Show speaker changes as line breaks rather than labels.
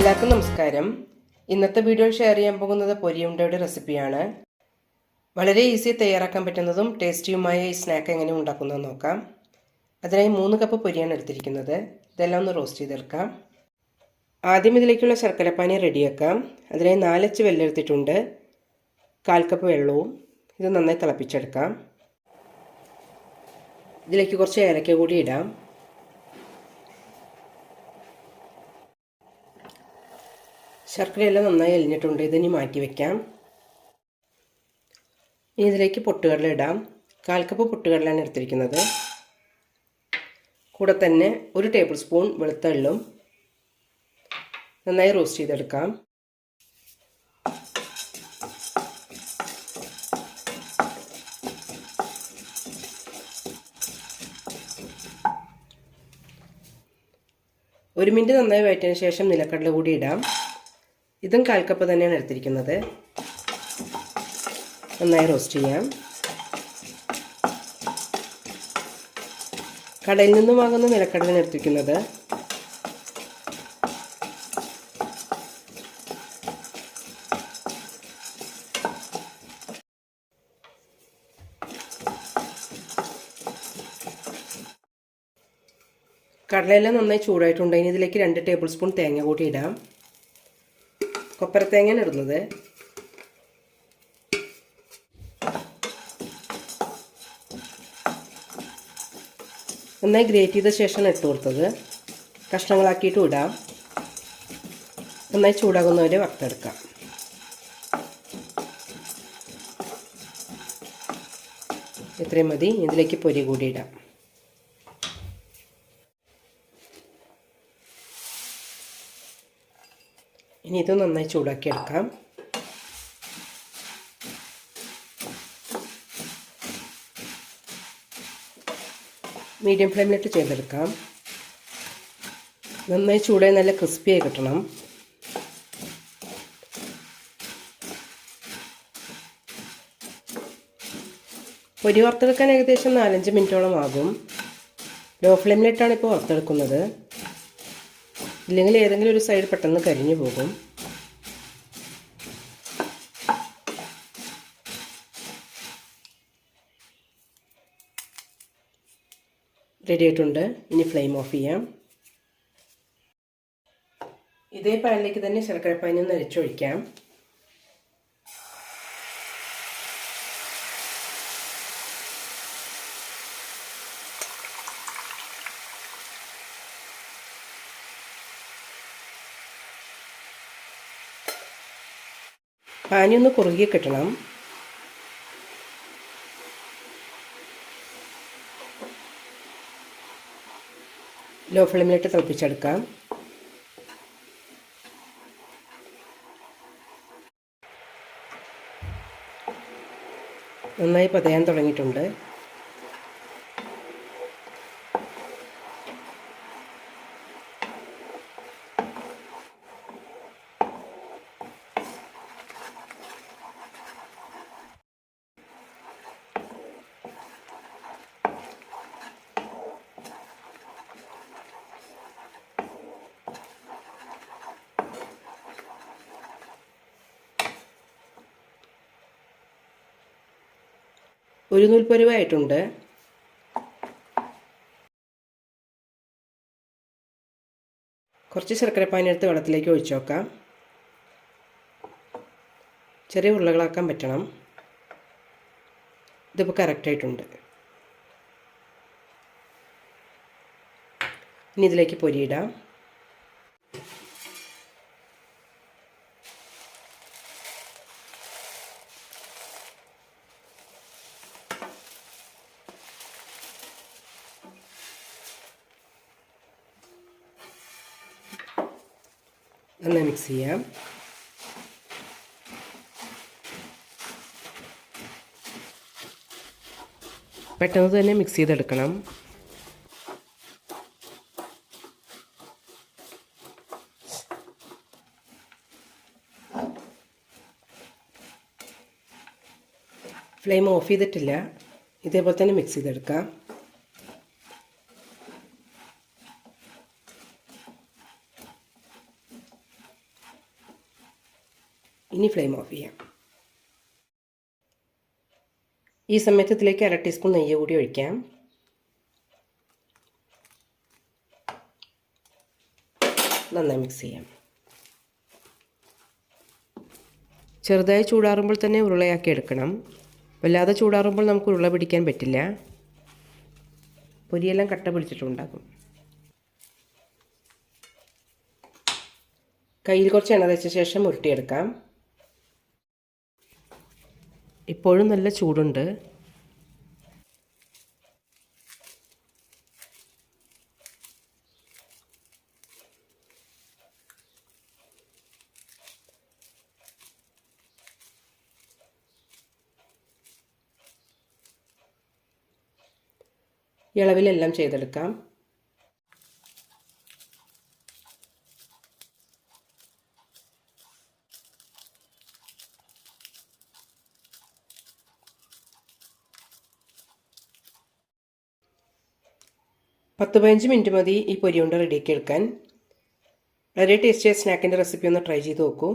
എല്ലാവർക്കും നമസ്കാരം. ഇന്നത്തെ വീഡിയോയിൽ ഷെയർ ചെയ്യാൻ പോകുന്നത് പൊരിയുണ്ടയുടെ റെസിപ്പിയാണ് വളരെ ഈസി തയ്യാറാക്കാൻ പറ്റുന്നതും ടേസ്റ്റിയുമായ ഈ സ്നാക്ക് എങ്ങനെ ഉണ്ടാക്കുന്നതെന്ന് നോക്കാം. അതിനായി മൂന്ന് കപ്പ് പൊരിയാണ് എടുത്തിരിക്കുന്നത്. ഇതെല്ലാം ഒന്ന് റോസ്റ്റ് ചെയ്തെടുക്കാം. ആദ്യം ഇതിലേക്കുള്ള ശർക്കരപ്പാനി റെഡിയാക്കാം അതിനായി നാലച്ച് വെല്ലെടുത്തിട്ടുണ്ട് കാൽ കപ്പ് വെള്ളവും. ഇത് നന്നായി തിളപ്പിച്ചെടുക്കാം. ഇതിലേക്ക് കുറച്ച് ഏലക്ക കൂടി ഇടാം. ശർക്കരയെല്ലാം നന്നായി അലിഞ്ഞിട്ടുണ്ട്. ഇതിനി മാറ്റി വയ്ക്കാം ഇനി ഇതിലേക്ക് പൊട്ടുകടല ഇടാം. കാൽ കപ്പ് പൊട്ടുകടലാണ് എടുത്തിരിക്കുന്നത്. കൂടെ തന്നെ ഒരു ടേബിൾ സ്പൂൺ വെളുത്തള്ളും നന്നായി റോസ്റ്റ് ചെയ്തെടുക്കാം. ഒരു മിനിറ്റ് നന്നായി വയറ്റിന് ശേഷം നിലക്കടല കൂടി ഇടാം. ഇതും കാൽക്കപ്പ് കപ്പ് തന്നെയാണ് എടുത്തിരിക്കുന്നത്. നന്നായി റോസ്റ്റ് ചെയ്യാം. കടയിൽ നിന്നും വാങ്ങുന്ന നിലക്കടലാണ് എടുത്തിരിക്കുന്നത്. കടലയെല്ലാം നന്നായി ചൂടായിട്ടുണ്ട്. ഇനി ഇതിലേക്ക് രണ്ട് ടേബിൾ സ്പൂൺ തേങ്ങ കൂടി ഇടാം. കൊപ്പര തേങ്ങയാണ് ഇടുന്നത്. നന്നായി ഗ്രേറ്റ് ചെയ്ത ശേഷമാണ് ഇട്ട് കൊടുത്തത്. കഷ്ണങ്ങളാക്കിയിട്ട് ഇടാം. നന്നായി ചൂടാകുന്നവരെ വറുത്തെടുക്കാം. ഇത്രയും മതി. ഇതിലേക്ക് പൊരി കൂടി ഇടാം. ഇനി ഇത് നന്നായി ചൂടാക്കി എടുക്കാം മീഡിയം ഫ്ലെയിമിലിട്ട് ചെയ്തെടുക്കാം. നന്നായി ചൂടായി നല്ല ക്രിസ്പിയായി കിട്ടണം. പൊരി വറുത്തെടുക്കാൻ ഏകദേശം നാലഞ്ച് മിനിറ്റോളം ആകും. ലോ ഫ്ലെയിമിലിട്ടാണ് ഇപ്പോൾ വറുത്തെടുക്കുന്നത്. ഇല്ലെങ്കിൽ ഏതെങ്കിലും ഒരു സൈഡ് പെട്ടെന്ന് കരിഞ്ഞു പോകും. റെഡി ആയിട്ടുണ്ട്. ഇനി ഫ്ലെയിം ഓഫ് ചെയ്യാം. ഇതേ പാനിലേക്ക് തന്നെ ശർക്കര ഒന്ന് അരിച്ചൊഴിക്കാം. പാനി ഒന്ന് കുറുകി കിട്ടണം. ലോ ഫ്ലെയിമിലിട്ട് തിളപ്പിച്ചെടുക്കാം. നന്നായി പതയാൻ തുടങ്ങിയിട്ടുണ്ട്. ഒരു നൂൽപ്പരുവായിട്ടുണ്ട്. കുറച്ച് ശർക്കരപ്പാനി എടുത്ത് വെള്ളത്തിലേക്ക് ഒഴിച്ചു നോക്കാം ചെറിയ ഉരുളകളാക്കാൻ പറ്റണം. ഇതിപ്പോൾ കറക്റ്റായിട്ടുണ്ട് ഇനി ഇതിലേക്ക് പൊരിയിടാം. നന്നായി മിക്സ് ചെയ്യാം. പെട്ടെന്ന് തന്നെ മിക്സ് ചെയ്തെടുക്കണം. ഫ്ലെയിം ഓഫ് ചെയ്തിട്ടില്ല. ഇതേപോലെ തന്നെ മിക്സ് ചെയ്തെടുക്കാം. ഇനി ഫ്ലെയിം ഓഫ് ചെയ്യാം. ഈ സമയത്ത് ഇതിലേക്ക് അര ടീസ്പൂൺ നെയ്യ് കൂടി ഒഴിക്കാം. നന്നായി മിക്സ് ചെയ്യാം. ചെറുതായി ചൂടാറുമ്പോൾ തന്നെ ഉരുളയാക്കി എടുക്കണം. വല്ലാതെ ചൂടാറുമ്പോൾ നമുക്ക് ഉരുള പിടിക്കാൻ പറ്റില്ല. പൊരിയെല്ലാം കട്ട പിടിച്ചിട്ടുണ്ടാകും കയ്യിൽ കുറച്ച് എണ്ണ വെച്ച ശേഷം ഉരുട്ടിയെടുക്കാം. ഇപ്പോഴും നല്ല ചൂടുണ്ട്. ഇളവിലെല്ലാം ചെയ്തെടുക്കാം. പത്ത് പതിനഞ്ച് മിനിറ്റ് മതി ഈ പൊരിയുണ്ട റെഡിയാക്കി എടുക്കാൻ. വളരെ ടേസ്റ്റിയായ സ്നാക്കിന്റെ റെസിപ്പി ഒന്ന് ട്രൈ ചെയ്ത് നോക്കൂ.